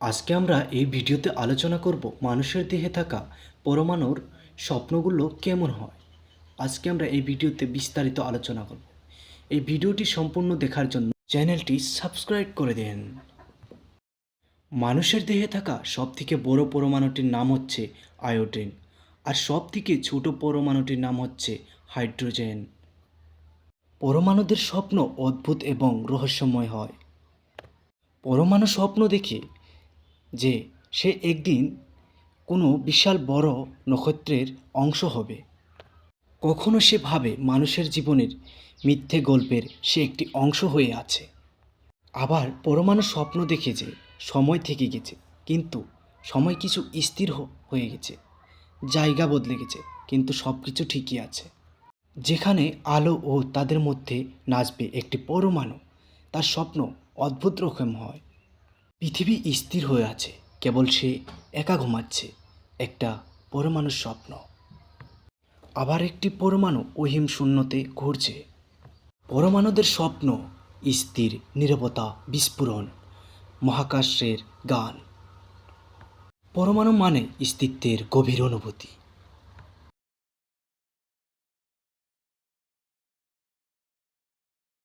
আজকে আমরা এই ভিডিওতে আলোচনা করব মানুষের দেহে থাকা পরমাণুর স্বপ্নগুলো কেমন হয়। আজকে আমরা এই ভিডিওতে বিস্তারিত আলোচনা করব। এই ভিডিওটি সম্পূর্ণ দেখার জন্য চ্যানেলটি সাবস্ক্রাইব করে দেন। মানুষের দেহে থাকা সবথেকে বড় পরমাণুটির নাম হচ্ছে আয়োডিন আর সবথেকে ছোট পরমাণুটির নাম হচ্ছে হাইড্রোজেন। পরমাণুদের স্বপ্ন অদ্ভুত এবং রহস্যময় হয়। পরমাণু স্বপ্ন দেখে যে সে একদিন কোনো বিশাল বড় নক্ষত্রের অংশ হবে। কখনো সে ভাবে মানুষের জীবনের মিথ্যে গল্পের সে একটি অংশ হয়ে আছে। আবার পরমাণু স্বপ্ন দেখে যে সময় থেকে গেছে, কিন্তু সময় কিছু স্থির হয়ে গেছে, জায়গা বদলে গেছে, কিন্তু সব কিছু ঠিকই আছে। যেখানে আলো ও তাদের মধ্যে নাচবে একটি পরমাণু, তার স্বপ্ন অদ্ভুত রকম হয়। পৃথিবী স্থির হয়ে আছে, কেবল সে একা ঘুমাচ্ছে, একটা পরমাণুর স্বপ্ন। আবার একটি পরমাণু অহিম শূন্যতে ঘুরছে। পরমাণুদের স্বপ্ন, স্থির নীরবতা বিস্ফোরণ, মহাকাশের গান। পরমাণু মানে অস্তিত্বের গভীর অনুভূতি।